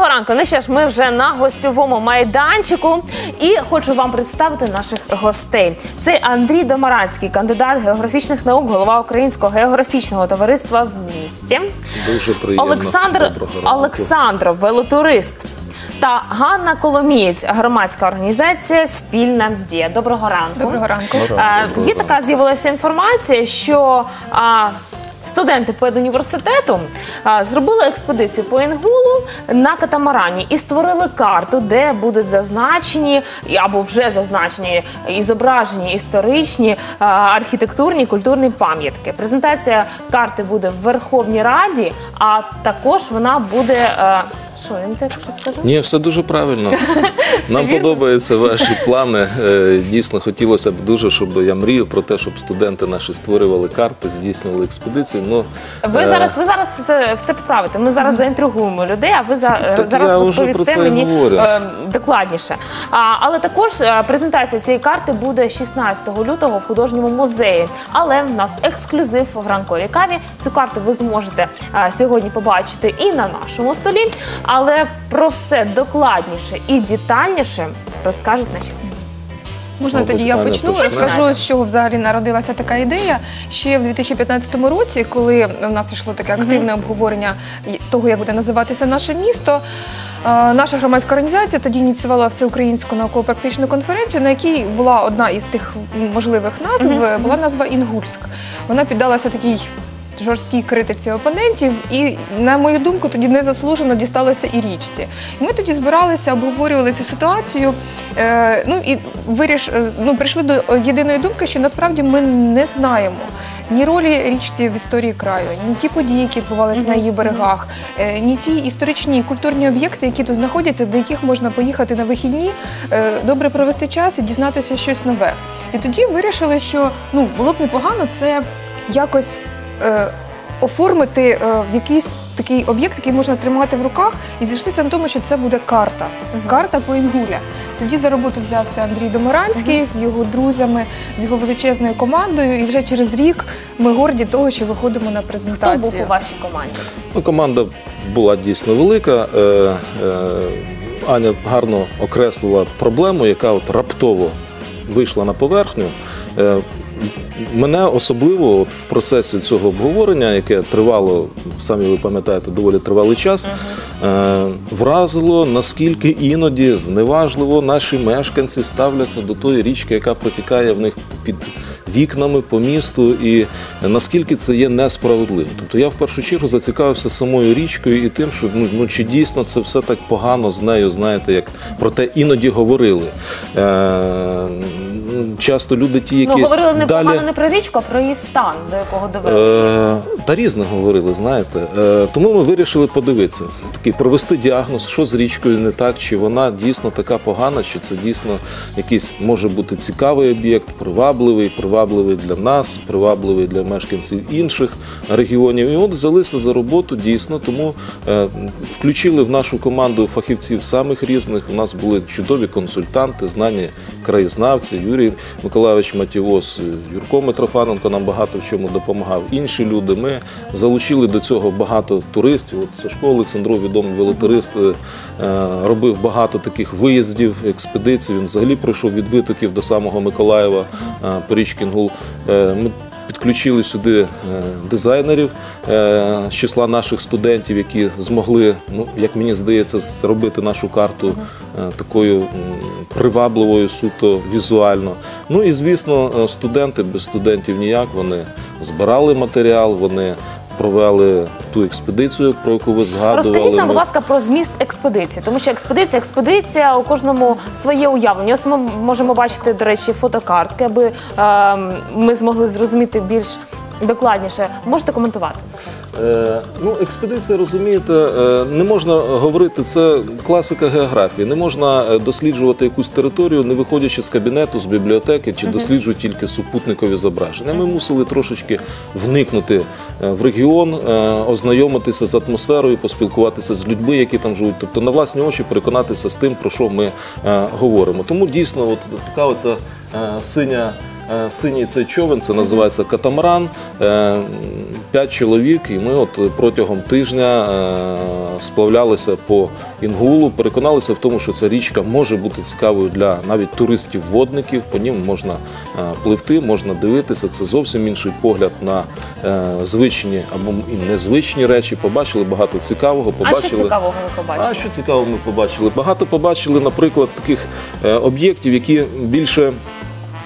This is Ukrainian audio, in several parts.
Доброго ранку. Ну що ж, ми вже на гостьовому майданчику і хочу вам представити наших гостей. Це Андрій Домаранський, кандидат географічних наук, голова Українського географічного товариства в місті. Дуже приємно. Олександр Доброго. Олександров, велотурист. Та Ганна Коломієць, громадська організація Спільна дія. Доброго ранку. Доброго ранку. Е, Є така з'явилася інформація, що а, студенти педуніверситету а, зробили експедицію по Інгулу на катамарані і створили карту, де будуть зазначені або вже зазначені і зображені історичні, а, архітектурні, культурні пам'ятки. Презентація карти буде в Верховній Раді, а також вона буде. е, Що я не так що скажу? Ні, все дуже правильно. Нам вірно? подобаються ваші плани. Е, Дійсно, хотілося б дуже, щоб я мрію про те, щоб студенти наші створювали карти, здійснювали експедиції. Ну, Ви е, зараз ви зараз все, все поправите. Ми зараз заінтригуємо людей, а ви за е, Так зараз я розповісте мені е, докладніше. А, але також презентація цієї карти буде 16 лютого в художньому музеї. Але в нас ексклюзив в ранковій каві. Цю карту ви зможете сьогодні побачити і на нашому столі. Але про все докладніше і детальніше розкажуть наші гості. Можна Мабуть, тоді я Аня почну. Розкажу, з чого взагалі народилася така ідея. Ще в 2015 році, коли в нас йшло таке активне обговорення того, як буде називатися наше місто. е, Наша громадська організація тоді ініціювала всеукраїнську науково-практичну конференцію, на якій була одна із тих можливих назв, була назва Інгульськ. Вона піддалася такій жорсткій критиці опонентів, і, на мою думку, тоді незаслужено дісталося і річці. І ми тоді збиралися, обговорювали цю ситуацію. Е, ну і виріш, е, ну, прийшли до єдиної думки, що насправді ми не знаємо. Ні ролі річці в історії краю, ні ті події, які відбувалися на її берегах, е, ні ті історичні і культурні об'єкти, які тут знаходяться, до яких можна поїхати на вихідні, е, добре провести час і дізнатися щось нове. І тоді вирішили, що ну було б непогано це якось оформити е, в якийсь такий об'єкт, який можна тримати в руках, і зійшлися на тому, що це буде карта. Карта по Інгуля. Тоді за роботу взявся Андрій Домаранський з його друзями, з його величезною командою. І вже через рік ми горді того, що виходимо на Хто презентацію. був у вашій команді? Ну, команда була дійсно велика. Е, е, Аня гарно окреслила проблему, яка от раптово вийшла на поверхню. Мене особливо от в процесі цього обговорення, яке тривало, самі ви пам'ятаєте, доволі тривалий час, е, вразило, наскільки іноді зневажливо наші мешканці ставляться до тої річки, яка протікає в них під вікнами по місту, і наскільки це є несправедливо. Тобто я в першу чергу зацікавився самою річкою і тим, що ну, ну чи дійсно це все так погано з нею, знаєте, як про те іноді говорили. Е, часто люди ті, які Ну говорили не далі... погано не про річку, а про її стан, до якого довели. Е, та різне говорили, знаєте. Е, тому ми вирішили подивитися, такий провести діагноз, що з річкою не так, чи вона дійсно така погана, чи це дійсно якийсь може бути цікавий об'єкт, привабливий, привабливий для нас, привабливий для мешканців інших регіонів. І от взялися за роботу дійсно, тому е, включили в нашу команду фахівців самих різних. У нас були чудові консультанти, знані краєзнавці, Юрій Миколайович Матівос, Юрко Митрофаненко нам багато в чому допомагав. Інші люди. Ми залучили до цього багато туристів. От Сашко Олександров, відомий велотурист, е, робив багато таких виїздів, експедицій. Він взагалі пройшов від витоків до самого Миколаєва е, по підключили сюди е, дизайнерів е, з числа наших студентів, які змогли, ну як мені здається, зробити нашу карту е, такою привабливою, суто візуально. Ну і звісно, студенти без студентів ніяк. Вони збирали матеріал, вони провели ту експедицію, про яку ви згадували. Розкажіть нам, будь ласка, про зміст експедиції, тому що експедиція, експедиція у кожному своє уявлення. Ось ми можемо бачити, до речі, фотокартки, аби е, ми змогли зрозуміти більш докладніше. Можете коментувати? Е, ну, експедиція, розумієте, е, не можна говорити, це класика географії. Не можна е, досліджувати якусь територію, не виходячи з кабінету, з бібліотеки чи досліджуючи тільки супутникові зображення. Ми мусили трошечки вникнути в регіон, е, ознайомитися з атмосферою, поспілкуватися з людьми, які там живуть. Тобто на власні очі переконатися з тим, про що ми е, говоримо. Тому дійсно, от така оця е, синя. Е, Синій цей човен, це називається катамаран. Е, п'ять чоловік, і ми от протягом тижня е, сплавлялися по Інгулу, переконалися в тому, що ця річка може бути цікавою для навіть туристів-водників. По ним можна пливти, можна дивитися. Це зовсім інший погляд на звичні або і незвичні речі. Побачили багато цікавого. А Побачили що цікавого ви побачили? а що цікаво, ми побачили? Багато побачили, наприклад, таких об'єктів, які більше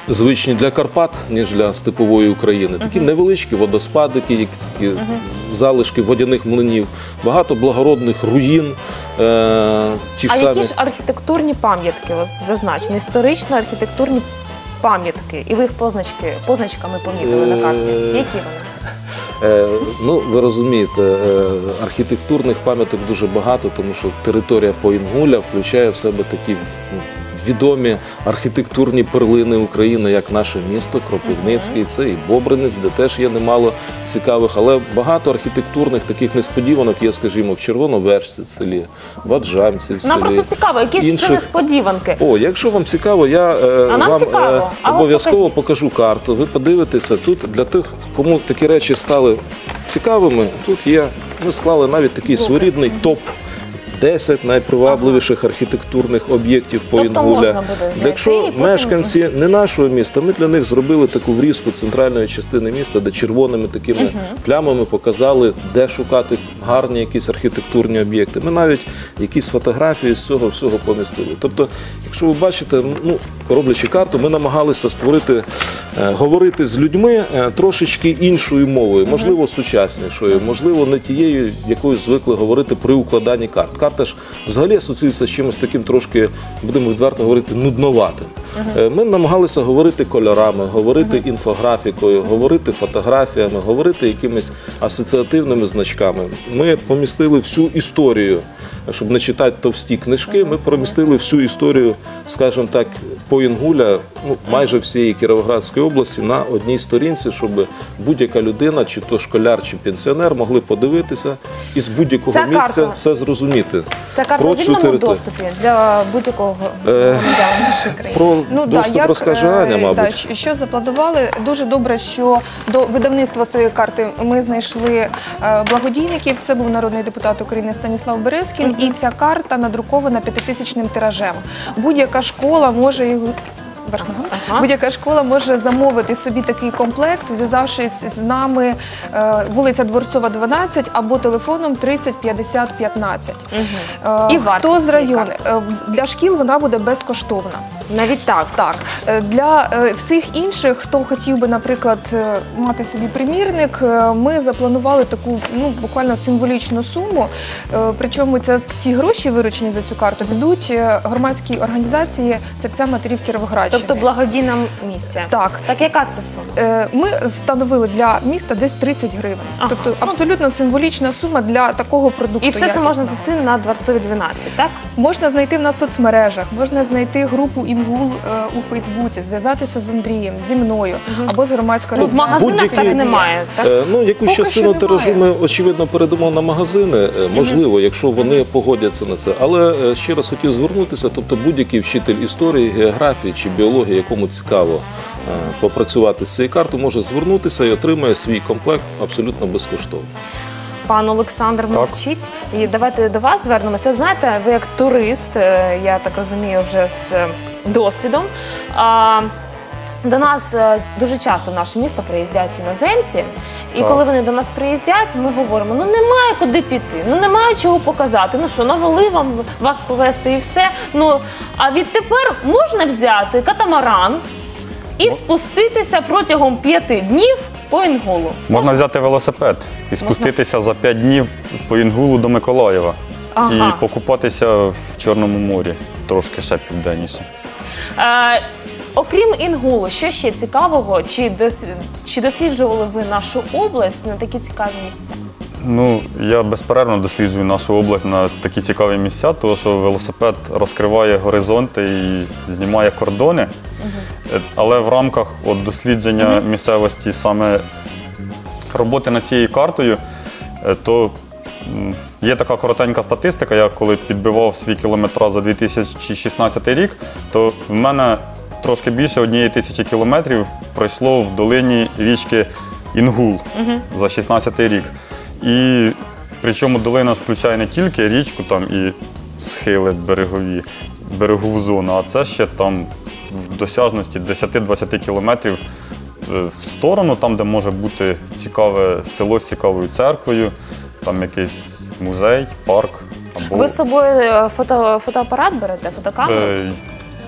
звичні для Карпат, ніж для степової України. Такі невеличкі водоспадики, які такі залишки водяних млинів, багато благородних руїн. Е, ті ж а самі. які ж архітектурні пам'ятки, от зазначені, історично архітектурні пам'ятки, і ви їх позначки, позначками помітили на карті. Е, Які вони? Е, ну, ви розумієте, е, архітектурних пам'яток дуже багато, тому що територія Поінгуля включає в себе такі ну, відомі архітектурні перлини України, як наше місто, Кропивницький, це і Бобринець, де теж є немало цікавих, але багато архітектурних таких несподіванок є, скажімо, в Червоновершці в селі, в Аджамці в селі. Нам просто цікаво, які ж це інших- несподіванки. О, якщо вам цікаво, я е, А нам вам цікаво. А от обов'язково покажіть. покажу карту. Ви подивитеся тут для тих, кому такі речі стали цікавими. Тут є. Ми склали навіть такий своєрідний топ. 10 найпривабливіших архітектурних об'єктів по Тобто Якщо мешканці не нашого міста, ми для них зробили таку врізку центральної частини міста, де червоними такими плямами показали, де шукати гарні якісь архітектурні об'єкти. Ми навіть якісь фотографії з цього всього помістили. Тобто, якщо ви бачите, ну роблячи карту, ми намагалися створити, е, говорити з людьми е, трошечки іншою мовою, можливо, сучаснішою, можливо, не тією, якою звикли говорити при укладанні карт. Карта ж взагалі асоціюється з чимось таким трошки, будемо відверто говорити, нудноватим. Е, Ми намагалися говорити кольорами, говорити інфографікою, говорити фотографіями, говорити якимись асоціативними значками. Ми помістили всю історію, щоб не читати товсті книжки. Ми помістили всю історію, скажімо так, по Інгуля, ну майже всієї Кіровоградської області на одній сторінці, щоб будь-яка людина, чи то школяр, чи пенсіонер, могли подивитися і з будь-якого Ця місця карта- все зрозуміти. Це карта про в вільному територію. доступі для будь-якого Е, громадянина нашої країни. Про Ну доступ як, розкаже е, Аня, мабуть. да, що- що запланували? Дуже добре, що до видавництва своєї карти ми знайшли е, благодійників. Це був народний депутат України Станіслав Березкін, і ця карта надрукована п'ятитисячним тиражем. Будь-яка школа може його. Ага. Будь-яка школа може замовити собі такий комплект, зв'язавшись з нами е, вулиця Дворцова, 12 або телефоном 30 50 15. Угу. Е, І Хто з району? Е, Для шкіл вона буде безкоштовна. Навіть так. Так, е, для е, всіх інших, хто хотів би, наприклад, е, мати собі примірник, ми запланували таку ну буквально символічну суму. Причому ця ці гроші, виручені за цю карту, підуть е, громадській організації серця матерів Кіровоградщини. Тобто благодійна місія. Так. Так яка це сума? Ми встановили для міста десь 30 гривень. Ага. Тобто абсолютно символічна сума для такого продукту. І все це можна якісного. знайти на Дворцові 12, так? Можна знайти в нас в соцмережах, можна знайти групу Інгул е, у Фейсбуці, зв'язатися з Андрієм, зі мною або з громадською Ну, в організацією. магазинах так немає, так? Е, Ну, якусь Поки частину що немає. тиражу ми очевидно передамо на магазини. е, Можливо, якщо вони погодяться на це. Але е, ще раз хотів звернутися. Тобто, будь-який вчитель історії, географії чи біології, якому цікаво е, попрацювати з цією картою, може звернутися і отримає свій комплект абсолютно безкоштовно. Пан Олександр мовчить. І давайте до вас звернемося. От Знаєте, ви як турист, е, я так розумію, вже з е, досвідом. А, До нас е, дуже часто в наше місто приїздять іноземці, і Так. коли вони до нас приїздять, ми говоримо: ну немає куди піти, ну немає чого показати. Ну що, навели вам вас повезти і все. Ну а відтепер можна взяти катамаран і спуститися протягом п'яти днів по Інгулу. Можна взяти велосипед і спуститися за 5 днів по Інгулу до Миколаєва Ага. і покупатися в Чорному морі, трошки ще південніше. Е, окрім Інгулу, що ще цікавого? Чи, дос, чи досліджували ви нашу область на такі цікаві місця? Ну, я безперервно досліджую нашу область на такі цікаві місця, тому що велосипед розкриває горизонти і знімає кордони. Е, Але в рамках от, дослідження місцевості саме роботи над цією картою, е, то м, є така коротенька статистика. Я коли підбивав свій кілометраж за 2016 рік, то в мене трошки більше однієї тисячі кілометрів пройшло в долині річки Інгул за 16 рік. І причому долина включає не тільки річку там і схили берегові, берегову зону, а це ще там в досяжності 10-20 кілометрів е, в сторону, там, де може бути цікаве село з цікавою церквою, там якийсь музей, парк. Або... Ви з собою е, фото, фотоапарат берете, фотокамеру? Е,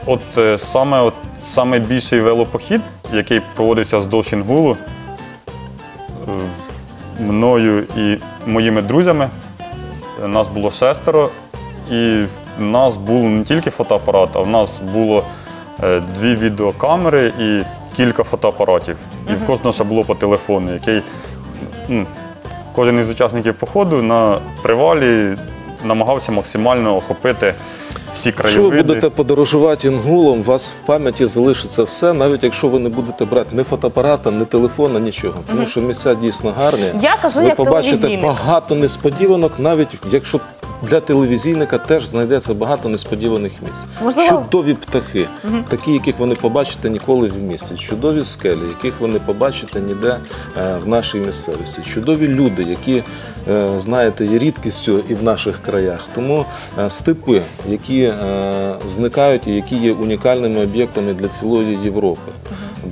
От е, саме от, саме більший велопохід, який проводився вздовж Інгулу, е, мною і моїми друзями, е, нас було шестеро, і в нас був не тільки фотоапарат, а в нас було дві відеокамери і кілька фотоапаратів. І в кожного ще було по телефону, який м, кожен із учасників походу на привалі намагався максимально охопити всі Якщо ви будете подорожувати інгулом, у вас в пам'яті залишиться все, навіть якщо ви не будете брати ні фотоапарата, ні телефона, нічого. Тому що місця дійсно гарні. Я кажу, ви як побачите телевізійник. багато несподіванок, навіть якщо для телевізійника теж знайдеться багато несподіваних місць. Можливо- Чудові птахи, такі, яких ви не побачите ніколи в місті. Чудові скелі, яких ви не побачите ніде е, в нашій місцевості. Чудові люди, які, е, знаєте, є рідкістю і в наших краях. Тому е, степи, які е, зникають і які є унікальними об'єктами для цілої Європи.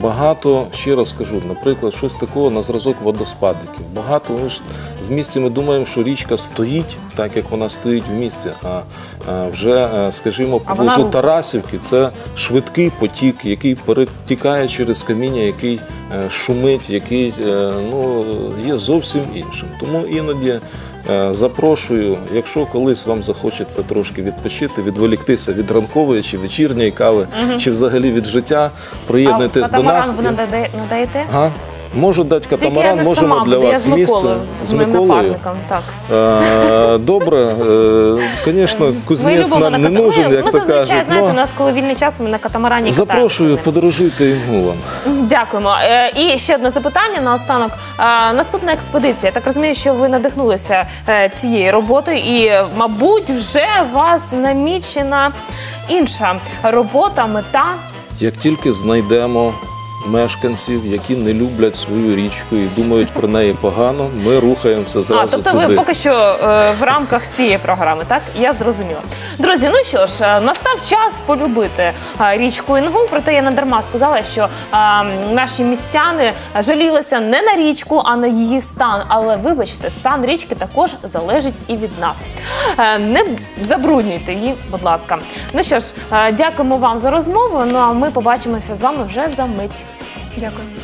Багато, ще раз скажу, наприклад, щось такого на зразок водоспадиків. Багато ж в місті ми думаємо, що річка стоїть так, як вона стоїть в місті. А, а вже, е, скажімо, А вона поблизу. Тарасівки це швидкий потік, який перетікає через каміння, який е, шумить, який е, ну, є зовсім іншим. Тому іноді. Запрошую, якщо колись вам захочеться трошки відпочити, відволіктися від ранкової чи вечірньої кави, чи взагалі від життя, приєднуйтесь а до нас. катамаран ви надає- надаєте? Можу дати Тільки я катамаран, не можемо сама для буду, я вас з місце з з моїм Миколою. напарником. Так. Е, Добре, звісно, Ми кузнець любимо нам на не ката- нужен, ми, як ми то зазвичай, кажуть. знаєте, у Ну, нас коли вільний час, ми на катамарані запрошую, катаємося подорожуйте інгулом. Дякуємо. Е, І ще одне запитання на останок. Е, Наступна експедиція. Так розумію, що ви надихнулися е, цією роботою, і, е, мабуть, вже у вас намічена інша робота, мета. Як тільки знайдемо мешканців, які не люблять свою річку і думають про неї погано, ми рухаємося А, тобто туди. ви поки що е, в рамках цієї програми, так? Я зрозуміла. Друзі, ну що ж, е, настав час полюбити е, річку Інгул, проте я не дарма сказала, що е, наші містяни жалілися не на річку, а на її стан. Але вибачте, стан річки також залежить і від нас. Е, Не забруднюйте її, будь ласка. Ну що ж, е, дякуємо вам за розмову. Ну а ми побачимося з вами вже за мить. Дякую.